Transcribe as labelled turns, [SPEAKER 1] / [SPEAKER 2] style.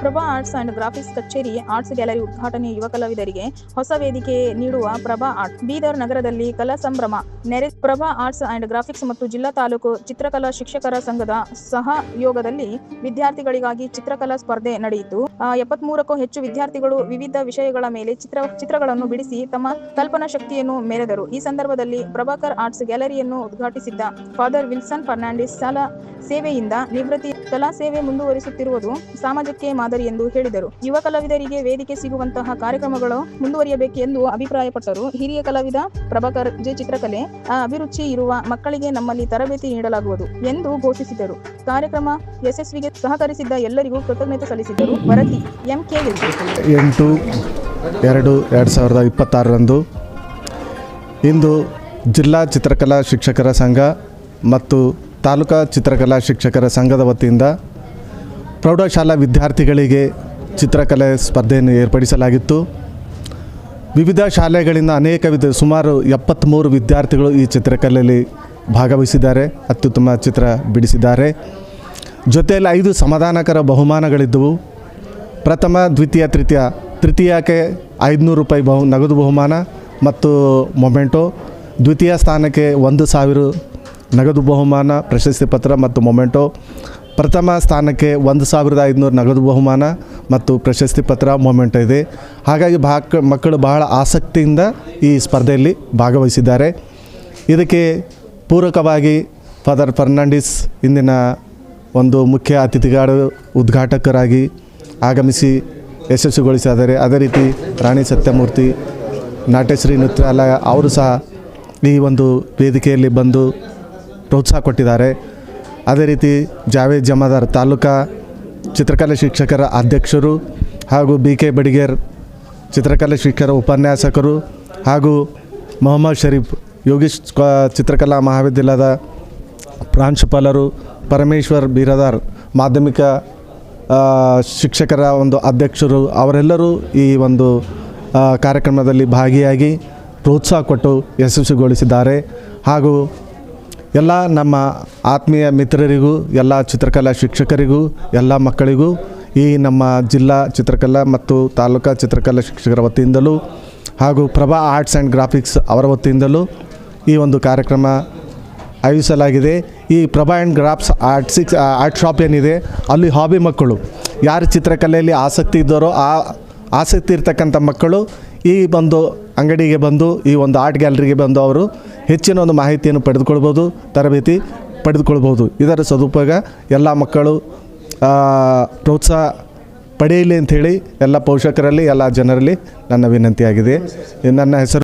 [SPEAKER 1] Prabha arts and graphics ಕಚೇರಿ arts gallery ಉದ್ಘಾಟನೆ ಯುವ ಕಲಾವಿದರಿಗೆ ಹೊಸ ವೇದಿಕೆ ನೀಡುವ ಪ್ರಭಾ ಆರ್ಟ್ ಬೀದರ್ ನಗರದಲ್ಲಿ ಕಲಾ ಸಂಭ್ರಮ ನೆರೆ ಪ್ರಭಾ ಆರ್ಟ್ಸ್ ಅಂಡ್ ಗ್ರಾಫಿಕ್ಸ್ ಮತ್ತು ಜಿಲ್ಲಾ ತಾಲೂಕು ಚಿತ್ರಕಲಾ ಶಿಕ್ಷಕರ ಸಂಘದ ಸಹಯೋಗದಲ್ಲಿ ವಿದ್ಯಾರ್ಥಿಗಳಿಗಾಗಿ ಚಿತ್ರಕಲಾ ಸ್ಪರ್ಧೆ ನಡೆಯಿತು. ಆ, ಎಪ್ಪತ್ಮೂರಕ್ಕೂ ಹೆಚ್ಚು ವಿದ್ಯಾರ್ಥಿಗಳು ವಿವಿಧ ವಿಷಯಗಳ ಮೇಲೆ ಚಿತ್ರ ಚಿತ್ರಗಳನ್ನು ಬಿಡಿಸಿ ತಮ್ಮ ಕಲ್ಪನಾ ಶಕ್ತಿಯನ್ನು ಮೆರೆದರು. ಈ ಸಂದರ್ಭದಲ್ಲಿ ಪ್ರಭಾಕರ್ ಆರ್ಟ್ಸ್ ಗ್ಯಾಲರಿಯನ್ನು ಉದ್ಘಾಟಿಸಿದ್ದ ಫಾದರ್ ವಿಲ್ಸನ್ ಫರ್ನಾಂಡಿಸ್ ಸಾಲ ಸೇವೆಯಿಂದ ನಿವೃತ್ತಿ ಕಲಾ ಸೇವೆ ಮುಂದುವರಿಸುತ್ತಿರುವುದು ಸಮಾಜಕ್ಕೆ ಮಾದರಿ ಎಂದು ಹೇಳಿದರು. ಯುವ ಕಲಾವಿದರಿಗೆ ವೇದಿಕೆ ಸಿಗುವಂತಹ ಕಾರ್ಯಕ್ರಮಗಳು ಮುಂದುವರಿಯಬೇಕು ಎಂದು ಅಭಿಪ್ರಾಯಪಟ್ಟರು. ಹಿರಿಯ ಕಲಾವಿದ ಪ್ರಭಾಕರ್ ಜೆ ಚಿತ್ರಕಲೆ ಆ, ಅಭಿರುಚಿ ಇರುವ ಮಕ್ಕಳಿಗೆ ನಮ್ಮಲ್ಲಿ ತರಬೇತಿ ನೀಡಲಾಗುವುದು ಎಂದು ಘೋಷಿಸಿದರು. ಕಾರ್ಯಕ್ರಮ ಯಶಸ್ವಿಗೆ ಸಹಕರಿಸಿದ್ದ ಎಲ್ಲರಿಗೂ ಕೃತಜ್ಞತೆ ಸಲ್ಲಿಸಿದರು. ವರದಿ ಎಂಕೆ
[SPEAKER 2] ಎಂಟು ಎರಡು ಎರಡು ಸಾವಿರದ ಇಪ್ಪತ್ತಾರರಂದು ಇಂದು ಜಿಲ್ಲಾ ಚಿತ್ರಕಲಾ ಶಿಕ್ಷಕರ ಸಂಘ ಮತ್ತು ತಾಲೂಕಾ ಚಿತ್ರಕಲಾ ಶಿಕ್ಷಕರ ಸಂಘದ ವತಿಯಿಂದ ಪ್ರೌಢಶಾಲಾ ವಿದ್ಯಾರ್ಥಿಗಳಿಗೆ ಚಿತ್ರಕಲೆ ಸ್ಪರ್ಧೆಯನ್ನು ಏರ್ಪಡಿಸಲಾಗಿತ್ತು. ವಿವಿಧ ಶಾಲೆಗಳಿಂದ ಅನೇಕ ವಿಧ ಸುಮಾರು ಎಪ್ಪತ್ತ್ಮೂರು ವಿದ್ಯಾರ್ಥಿಗಳು ಈ ಚಿತ್ರಕಲೆಯಲ್ಲಿ ಭಾಗವಹಿಸಿದ್ದಾರೆ, ಅತ್ಯುತ್ತಮ ಚಿತ್ರ ಬಿಡಿಸಿದ್ದಾರೆ. ಜೊತೆಯಲ್ಲಿ ಐದು ಸಮಾಧಾನಕರ ಬಹುಮಾನಗಳಿದ್ದವು. ಪ್ರಥಮ, ದ್ವಿತೀಯ, ತೃತೀಯ, ತೃತೀಯಕ್ಕೆ ಐದುನೂರು ರೂಪಾಯಿ ಬಹು, ನಗದು ಬಹುಮಾನ ಮತ್ತು ಮೊಮೆಂಟೋ. ದ್ವಿತೀಯ ಸ್ಥಾನಕ್ಕೆ ಒಂದು ಸಾವಿರ ನಗದು ಬಹುಮಾನ, ಪ್ರಶಸ್ತಿ ಪತ್ರ ಮತ್ತು ಮೊಮೆಂಟೋ. ಪ್ರಥಮ ಸ್ಥಾನಕ್ಕೆ ಒಂದು ಸಾವಿರದ ಐದುನೂರು ನಗದು ಬಹುಮಾನ ಮತ್ತು ಪ್ರಶಸ್ತಿ ಪತ್ರ, ಮೊಮೆಂಟೋ ಇದೆ. ಹಾಗಾಗಿ ಬಾ ಮಕ್ಕಳು ಬಹಳ ಆಸಕ್ತಿಯಿಂದ ಈ ಸ್ಪರ್ಧೆಯಲ್ಲಿ ಭಾಗವಹಿಸಿದ್ದಾರೆ. ಇದಕ್ಕೆ ಪೂರಕವಾಗಿ ಫಾದರ್ ಫರ್ನಾಂಡಿಸ್ ಇಂದಿನ ಒಂದು ಮುಖ್ಯ ಅತಿಥಿಗಳು ಉದ್ಘಾಟಕರಾಗಿ ಆಗಮಿಸಿ ಯಶಸ್ವಿಗೊಳಿಸಿದ್ದಾರೆ. ಅದೇ ರೀತಿ ರಾಣಿ ಸತ್ಯಮೂರ್ತಿ, ನಾಟ್ಯಶ್ರೀ ನೃತ್ಯಾಲಯ, ಅವರು ಸಹ ಈ ಒಂದು ವೇದಿಕೆಯಲ್ಲಿ ಬಂದು ಪ್ರೋತ್ಸಾಹ ಕೊಟ್ಟಿದ್ದಾರೆ. ಅದೇ ರೀತಿ ಜಾವೇದ್ ಜಮಾದಾರ್ ತಾಲೂಕಾ ಚಿತ್ರಕಲೆ ಶಿಕ್ಷಕರ ಅಧ್ಯಕ್ಷರು ಹಾಗೂ ಬಿ ಕೆ ಬಡಿಗೇರ್ ಚಿತ್ರಕಲೆ ಶಿಕ್ಷಕರ ಉಪನ್ಯಾಸಕರು ಹಾಗೂ ಮೊಹಮ್ಮದ್ ಶರೀಫ್ ಯೋಗೀಶ್ ಚಿತ್ರಕಲಾ ಮಹಾವಿದ್ಯಾಲಯದ ಪ್ರಾಂಶುಪಾಲರು, ಪರಮೇಶ್ವರ್ ಬಿರದಾರ್ ಮಾಧ್ಯಮಿಕ ಶಿಕ್ಷಕರ ಒಂದು ಅಧ್ಯಕ್ಷರು ಅವರೆಲ್ಲರೂ ಈ ಒಂದು ಕಾರ್ಯಕ್ರಮದಲ್ಲಿ ಭಾಗಿಯಾಗಿ ಪ್ರೋತ್ಸಾಹ ಕೊಟ್ಟು ಯಶಸ್ವಿಗೊಳಿಸಿದ್ದಾರೆ. ಹಾಗೂ ಎಲ್ಲ ನಮ್ಮ ಆತ್ಮೀಯ ಮಿತ್ರರಿಗೂ, ಎಲ್ಲ ಚಿತ್ರಕಲಾ ಶಿಕ್ಷಕರಿಗೂ, ಎಲ್ಲ ಮಕ್ಕಳಿಗೂ, ಈ ನಮ್ಮ ಜಿಲ್ಲಾ ಚಿತ್ರಕಲಾ ಮತ್ತು ತಾಲೂಕಾ ಚಿತ್ರಕಲಾ ಶಿಕ್ಷಕರ ವತಿಯಿಂದಲೂ ಹಾಗೂ ಪ್ರಭಾ ಆರ್ಟ್ಸ್ ಆ್ಯಂಡ್ ಗ್ರಾಫಿಕ್ಸ್ ಅವರ ವತಿಯಿಂದಲೂ ಈ ಒಂದು ಕಾರ್ಯಕ್ರಮ ಆಯೋಜಿಸಲಾಗಿದೆ. ಈ Prabha and graphs art six art shop ಏನಿದೆ, ಅಲ್ಲಿ ಹಾಬಿ ಮಕ್ಕಳು, ಯಾರು ಚಿತ್ರಕಲೆಯಲ್ಲಿ ಆಸಕ್ತಿ ಇದ್ದಾರೋ, ಆ, ಆಸಕ್ತಿ ಇರ್ತಕ್ಕಂಥ ಮಕ್ಕಳು ಈ ಒಂದು ಅಂಗಡಿಗೆ ಬಂದು, ಈ ಒಂದು ಆರ್ಟ್ ಗ್ಯಾಲರಿಗೆ ಬಂದು ಅವರು ಹೆಚ್ಚಿನ ಒಂದು ಮಾಹಿತಿಯನ್ನು ಪಡೆದುಕೊಳ್ಬೋದು, ತರಬೇತಿ ಪಡೆದುಕೊಳ್ಬೋದು. ಇದರ ಸದುಪಯೋಗ ಎಲ್ಲ ಮಕ್ಕಳು ಪ್ರೋತ್ಸಾಹ ಪಡೆಯಲಿ ಅಂಥೇಳಿ ಎಲ್ಲ ಪೋಷಕರಲ್ಲಿ, ಎಲ್ಲ ಜನರಲ್ಲಿ ನನ್ನ ವಿನಂತಿಯಾಗಿದೆ. ನನ್ನ ಹೆಸರು